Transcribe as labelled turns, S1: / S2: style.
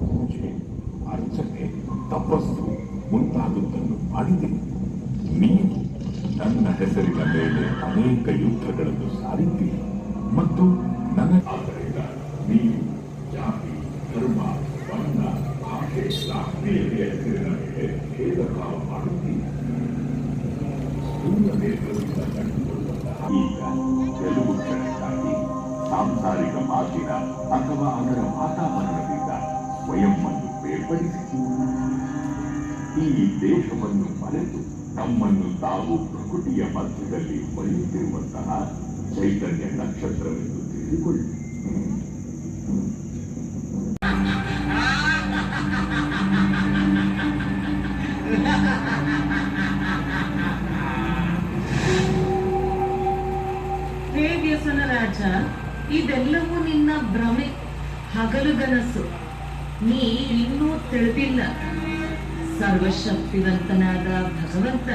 S1: ಪೂಜೆ ಅರ್ಚನೆ ತಪಸ್ಸು ಮುಂತಾದದ್ದನ್ನು ಮಾಡಿದೆ ನೀವು ನನ್ನ ಹೆಸರಿನ ಮೇಲೆ ಅನೇಕ ಯುದ್ಧಗಳನ್ನು ಸಾರಿದ್ದೀರಿ ಮತ್ತು ನನ್ನ ಆದ್ದರಿಂದ ನೀವು ಜಾತಿ ಧರ್ಮ ವರ್ಣ ಭಾಷೆ ರಾಷ್ಟ್ರೀಯತೆಯ ಹೆಸರಿನ ಮೇಲೆ ಭೇದ ಭಾವ ಮಾಡುತ್ತೀರಿ ಸೂರ್ಯ ನೇತೃತ್ವದಿಂದ ಕಂಡುಕೊಳ್ಳುವಂತಹ ಕೆಲವು ಸಾಂಸಾರಿಕ ಮಾತಿನ ಅಥವಾ ಅದರ ವಾತಾವರಣದಿಂದ ಸ್ವಯಂವನ್ನು ಬೇರ್ಪಡಿಸಿತು ಈ ದೇಶವನ್ನು ಮರೆತು ತಮ್ಮನ್ನು ತಾವು ಪ್ರಕೃತಿಯ ಮಧ್ಯದಲ್ಲಿ ಹೊಳೆಯುತ್ತಿರುವಂತಹ ಚೈತನ್ಯ ನಕ್ಷತ್ರವೆಂದು ತಿಳಿದುಕೊಳ್ಳಿ
S2: Yeah. ಇದೆಲ್ಲವೂ ನಿನ್ನ ಭ್ರಮೆ ಹಗಲುಗನಸು ನೀ ಇನ್ನೂ ತಿಳಿದಿಲ್ಲ. ಸರ್ವಶಕ್ತಿವಂತನಾದ ಭಗವಂತ